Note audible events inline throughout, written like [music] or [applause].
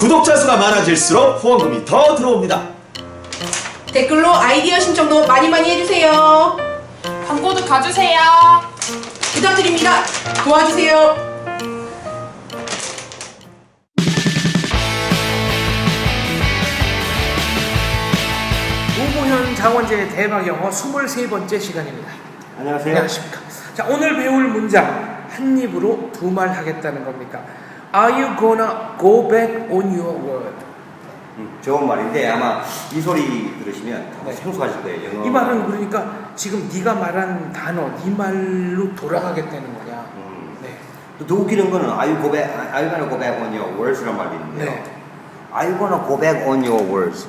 구독자 수가 많아질수록 후원금이 더 들어옵니다. 댓글로 아이디어 신청도 많이 많이 해주세요. 광고도 가주세요. 부탁드립니다. 도와주세요. 노무현 장원재의 대박 영어 23번째 시간입니다. 안녕하세요. 안녕하십니까. 자, 오늘 배울 문장 한 입으로 두 말 하겠다는 겁니까? Are you gonna go back on your word? 음, 좋은 말인데 아마 이 소리 들으시면 다들 생소하실 거예요. 영어. 이 말은 그러니까 지금 네가 말한 단어 네 말로 돌아가겠다는 거냐? 음, 네. 또더 웃기는 거는 Are you go back? Are you gonna go back on your words란 말이 있는데요. 네. Are you gonna go back on your words?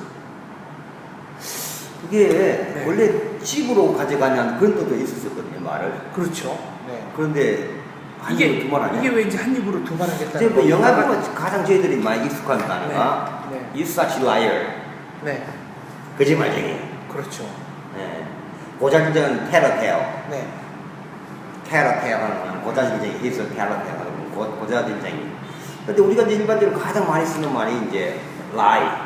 이게 네. 원래 집으로 가져가냐는 그런 뜻도 있었거든요 말을. 그렇죠. 네. 그런데 한 이게 두말 아니야? 이게 왠지 한 입으로 두말 하겠다는 이제 뭐 영화? 보면 가장 저희들이 많이 익숙한 단어가 네. 네. You such liar. 네. 거짓말쟁이. 그렇죠. 네. 고자질적은 테러테어. 네. 테러테어 하는 거는 고자질쟁이 is a 거 고자질쟁이. 근데 우리가 이제 일반적으로 가장 많이 쓰는 말이 이제 lie.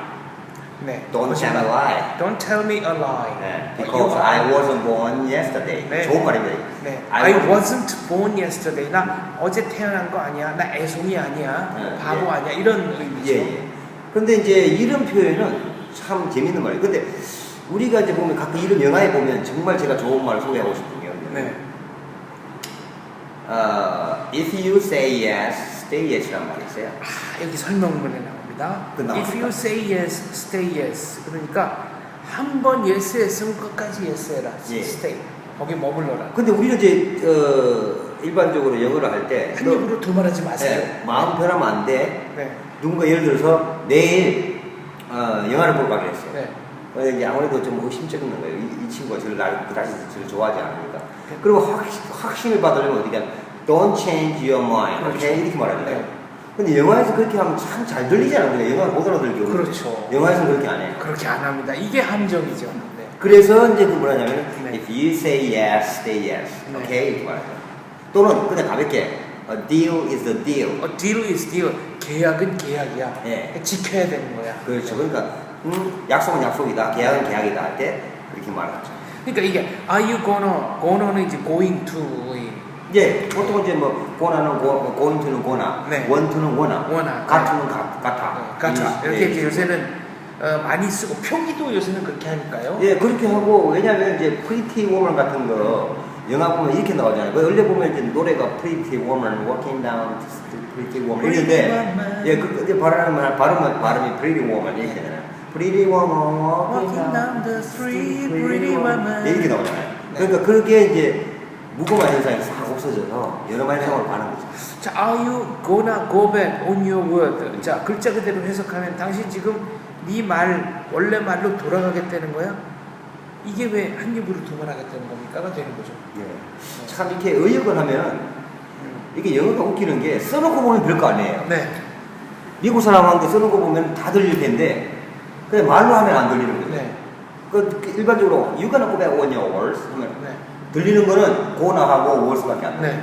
네. Don't tell a lie. Don't tell me a lie. 네. You Because I wasn't born yesterday. 네. 좋은 말입니다. 네. I I wasn't born yesterday. 나 어제 태어난 거 아니야. 나 애송이 아니야. 네, 바보 예. 아니야. 이런 의미죠. 예, 예. 근데 이제 이런 표현은 참 재밌는 말이에요. 근데 우리가 이제 보면 가끔 이런 영화에 보면 정말 제가 좋은 말을 소개하고 싶은 게 네. 어, if you say yes, stay yes라는 말이 있어요. 아, 여기 설명문에 나 옵니다. 그 나옵니까? If you say yes, stay yes. 그러니까 한번 yes 했으면 끝까지 yes 해라. 예. stay. 거기 머물러라. 근데 우리는 이제 어, 일반적으로 영어를 할때 한 입으로 두말하지 마세요. 네, 마음 편하면 안 돼. 네. 누군가 예를 들어서 내일 어, 영화를 보러 가기로 했어요. 네. 어, 이제 아무래도 좀 의심쩍는 거예요. 이, 이 친구가 저를 날 그다지 저를 좋아하지 않으니까. 그리고 확, 확신을 받으려면 어떻게 하면 Don't change your mind. 그렇죠. 이렇게 말하잖아요. 네. 근데 영화에서 그렇게 하면 참 잘 들리잖아요. 우리가 영화를 못 어려운데. 그렇죠. 영화에서는 그렇게 안 해요. 그렇게 안 합니다. 이게 함정이죠. 네. 그래서 이제 그 뭐냐면 네. If you say yes, stay yes. 네. 말하죠. 또는 그냥 가볍게 A deal is a deal. A deal is deal. 계약은 계약이야. 예. 지켜야 되는 거야. 그렇죠. 그러니까 음, 약속은 약속이다. 계약은 계약이다 할 때 그렇게 말하죠. 그러니까 이게 are you gonna gona는 이제 going to 예, 보통 이제 뭐 고나는 고, 고인트는 고나, 네. 원투는 원아, 원아. 가투는 가, 가타. 네, 가차 이- 이렇게 예, 이제 요새는 어, 많이 쓰고 표기도 요새는 그렇게 하니까요. 예, 그렇게 하고 왜냐하면 이제 프리티 워먼 같은 거 영화 보면 이렇게 나오잖아요. 그 원래 보면 이제 노래가 프리티 워먼, walking down 프리티 워먼 이런데. 예, 그 발음은 말 발음은 발음이 프리티 워먼 이렇게 되잖아요. 프리티 워먼 Walking down the street, pretty woman. 예, 이렇게 나오잖아요. 네. 그러니까 그게 이제 무궁화 현상이 싹 없어져서 여러 마리 생각을 하는 거죠. 자, are you gonna go back on your word? 자, 글자 그대로 해석하면 당신 지금 네 말 원래 말로 돌아가겠다는 거야? 이게 왜 한 입으로 두 말 하겠다는 겁니까가 되는 거죠. 예. 참 이렇게 의역을 하면 음. 이게 영어가 웃기는 게 써놓고 보면 별거 아니에요. 네, 미국 사람한테 써놓고 보면 다 들릴 텐데 그냥 말로 하면 안 들리는 거죠. 네, 그 일반적으로 you gonna go back on your words 하면 네, 들리는 거는 go나 하고 words밖에 안. 네.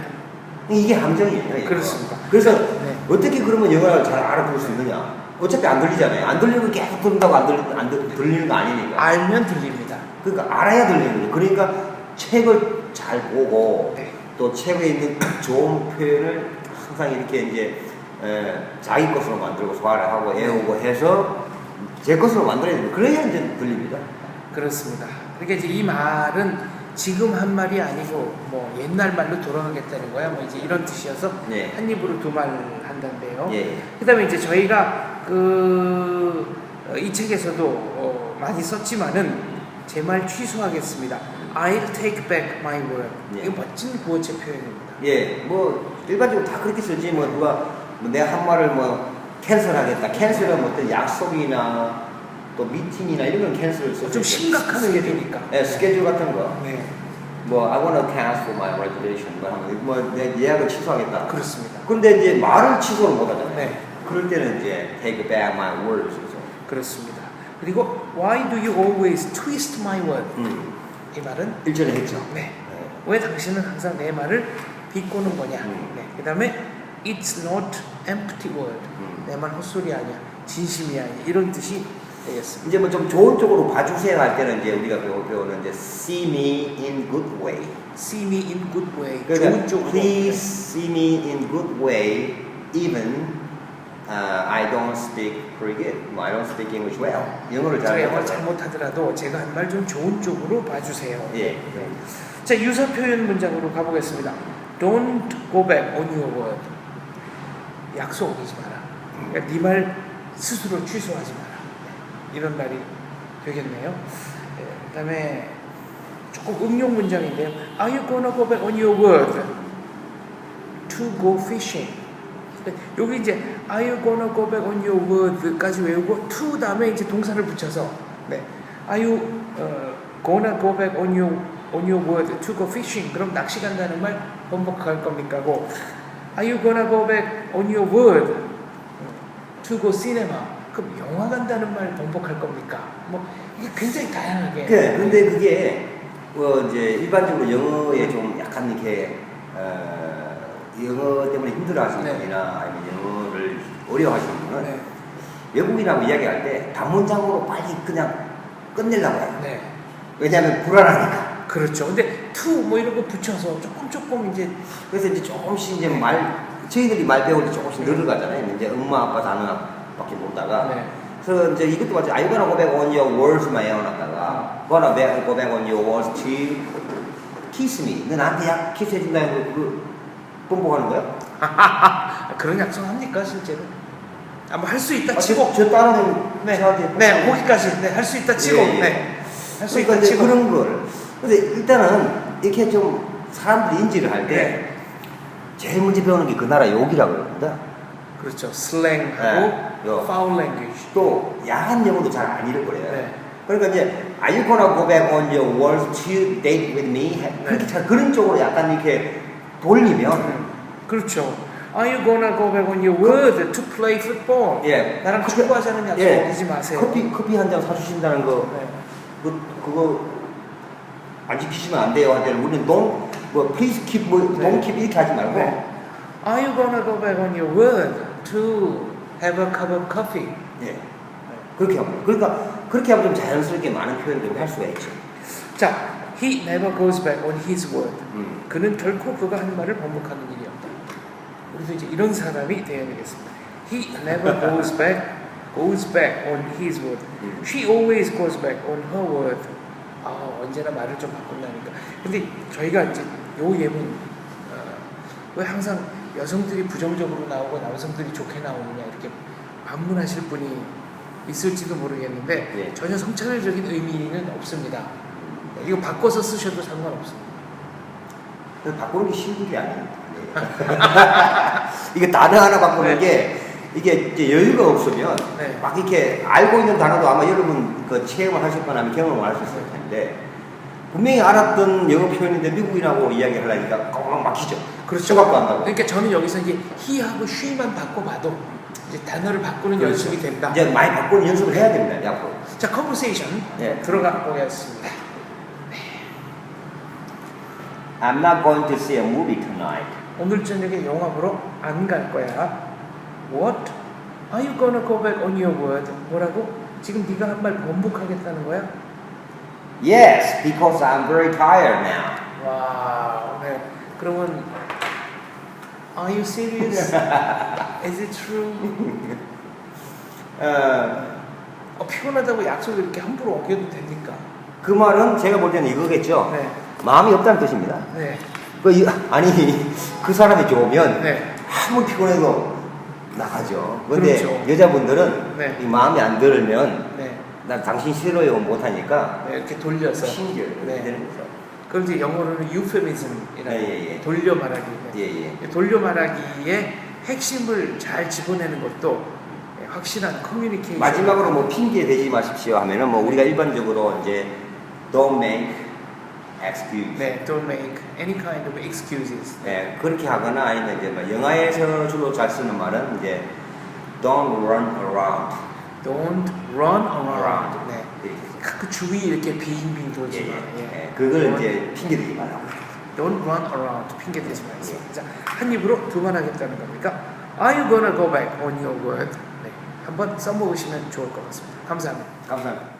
이게 함정이에요. 이거. 그렇습니다. 그래서 네. 어떻게 그러면 영어를 잘 알아들을 수 있느냐? 어차피 안 들리잖아요. 안 들리면 계속 듣는다고 안, 들리, 안 들, 들리는 거 아니니까. 알면 들립니다. 그러니까 알아야 들리는 거죠. 그러니까 책을 잘 보고 네. 또 책에 있는 [clears throat] 좋은 표현을 항상 이렇게 이제 에, 자기 것으로 만들고 소화를 하고 애우고 해서 제 것으로 만들어야 됩니다. 그래야 이제 들립니다. 그렇습니다. 그러니까 이제 이 말은 지금 한 말이 아니고 뭐 옛날 말로 돌아가겠다는 거야. 뭐 이제 이런 뜻이어서 네. 한 입으로 두말 한다는데요. 예. 그다음에 이제 저희가 그 이 책에서도 어, 많이 썼지만은 제 말 취소하겠습니다. I'll take back my word. 예. 이거 멋진 구어체 표현입니다. 예, 뭐 일반적으로 다 그렇게 쓰지 뭐 누가 뭐 내한 말을 뭐 캔슬하겠다. 캔슬은 뭐 어떤 약속이나 또 미팅이나 이런 건 캔슬을 쓰죠. 좀 심각한 의미니까. 예, 스케줄 같은 거. 네, 뭐 I wanna cancel my reservation 뭐 하면 뭐내 예약을 취소하겠다. 그렇습니다. 근데 이제 말을 취소를 못 하잖아요. 네. 그럴 때는 이제 take back my words. 그죠? 그렇습니다. 그리고 Why do you always twist my word? 음, 이 말은 일전에 했죠. 네. 네. 왜 당신은 항상 내 말을 비꼬는 거냐? 음. 네. 그다음에 It's not empty word. 음. 내말 헛소리 아니야. 진심이야 이런 뜻이 되겠습니다. 이제 뭐 좀 좋은 쪽으로 봐주세요 할 때는 이제 우리가 배우, 배우는 이제 see me in good way. See me in good way. 좋은 그러니까 쪽으로. please see me in good way even uh, I don't speak pretty good. I don't speak English well. 영어를 잘 영어. 잘못하더라도 제가 한 말 좀 좋은 쪽으로 봐주세요. 예. 자 유사 표현 문장으로 가보겠습니다. Don't go back on your word. 약속 어기지 마라. 그러니까 네말 스스로 취소하지 마라. 네, 이런 말이 되겠네요. 예, 그다음에 조금 응용 문장인데요. Are you gonna go back on your word to go fishing? 네, 여기 이제 Are you gonna go back on your word까지 외우고 to 다음에 이제 동사를 붙여서 네. Are you 어, gonna go back on your on your word to go fishing? 그럼 낚시 간다는 말 번복할 겁니까고 Are you gonna go back on your word to go cinema? 그럼 영화 간다는 말 번복할 겁니까? 뭐 이게 굉장히 다양하게. 그 근데 그게 뭐 이제 일반적으로 영어에 좀 약간 이렇게 어, 영어 때문에 힘들어하시는 네. 분이나 아니면 영어를 어려워하시는 분은 네. 외국인하고 이야기할 때 단문장으로 빨리 그냥 끝내려고 해요. 네. 왜냐하면 불안하니까. 그렇죠. 근데 to 뭐 이런 거 붙여서 조금 조금 이제 그래서 이제 조금씩 이제 말 저희들이 말 배울 때 조금씩 늘어가잖아요. 이제 엄마 아빠 단어 밖에 모르다가 네. 그래서 이제 이것도. Are you gonna go back on your words만 외워놨다가 gonna back, go back on your words to kiss me. 너 나한테 약 키스해준다는 거 그거 번복하는 거야? [laughs] 그런 약속 합니까 실제로? 아뭐 할수 있다 아, 치고 저, 저 다른 네, 저한테 네 거기까지 네, 할 수 있다 치고 예, 예. 네, 할수 그러니까 있다 치고 그런 걸. 근데 일단은 이렇게 좀 사람들이 인지를 할때 네. 제일 먼저 배우는 게 그 나라 욕이라고 그럽니다. 그렇죠 슬랭하고 네, 요. 파울 랭귀지 또 야한 영어도 잘안 잃어버려요. 네. 그러니까 이제 Are you gonna go back on your words to date with me? 그렇게 잘 그런 쪽으로 약간 이렇게 돌리면 음, 그렇죠 Are you gonna go back on your word to play football? 예 나랑 축구하자는 약속 예. 어기지 마세요 커피 커피 한 잔 사주신다는 거 네. 그, 그거 안 지키시면 안 돼요. 할 때는 우리는 don't 뭐 please keep 뭐 네. don't keep 이렇게 하지 말고 네. Are you gonna go back on your word to have a cup of coffee? 예 그렇게 하면 그러니까 그렇게 하면 좀 자연스럽게 많은 표현들을 할 수가 있죠. 자, he never goes back on his word. 음. 그는 결코 그가 한 말을 번복하는 일이 없다. 우리도 이제 이런 사람이 되어야 되겠습니다. He never goes back, goes back on his word. 음. She always goes back on her word. 아, 언제나 말을 좀 바꾼다니까. 근데 저희가 이제 요 예문 어, 왜 항상 여성들이 부정적으로 나오고 남성들이 좋게 나오느냐 이렇게 반문하실 분이 있을지도 모르겠는데 예. 전혀 성차별적인 의미는 없습니다. 이거 바꿔서 쓰셔도 상관없습니다. 그래서 바꾸는 게 쉬운 게 아니에요. [laughs] 이게 단어 하나 바꾸는 네. 게 이게 여유가 없으면 네. 막 이렇게 알고 있는 단어도 아마 여러분 그 체험을 하실 거나 경험을 할수 있을 텐데 분명히 알았던 영어 표현인데 미국인하고 이야기를 하려니까 꽉 막히죠. 그렇죠. 안 나고. 그러니까 저는 여기서 이제 he하고 she만 바꿔봐도 이제 단어를 바꾸는 그렇죠. 연습이 된다. 이제 많이 바꾸는 연습을 해야 됩니다. 앞으로. 자, conversation 예. 들어가 보겠습니다. I'm not going to see a movie tonight. 오늘 저녁에 영화 보러 안 갈 거야. What? Are you gonna go back on your word? 뭐라고? 지금 네가 한 말 번복하겠다는 거야? Yes, because I'm very tired now. 와, 네. 그러면 Are you serious? [laughs] Is it true? 어, 어, 피곤하다고 약속을 이렇게 함부로 어겨도 됩니까? 그 말은 제가 볼 때는 이거겠죠. 네, 마음이 없다는 뜻입니다. 네, 그, 이- 아니, 그 사람이 좋으면 네. 아무리 피곤해도 나가죠. 근데 그렇죠. 여자분들은 네. 이 마음이 안 들면 네, 난 당신 싫어요 못하니까 네 이렇게 돌려서. 신기해요. 네. 되는 거죠. 그럼 이제 영어로는 euphemism이라고 예, 예, 예. 돌려 말하기. 예, 예. 돌려 말하기의 핵심을 잘 집어내는 것도 확실한 커뮤니케이션. 마지막으로 뭐 핑계 대지 마십시오 하면은 뭐 우리가 일반적으로 이제 don't make excuse. 네, don't make any kind of excuses. 네, 그렇게 하거나 아니면 이제 뭐 영화에서 주로 잘 쓰는 말은 이제 don't run around. Don't run around. 네. 이렇게. 그 주위 이렇게 빙빙 돌지 예, 마. 예. 예. 예, 그걸 Don't- 이제 핑계 대지 말라고. Don't run around. 핑계 대지 마세요. 자, 한 입으로 두 번 하겠다는 겁니까? Are you gonna go back on your word? 네. 한번 써먹으시면 좋을 것 같습니다. 감사합니다. 감사합니다.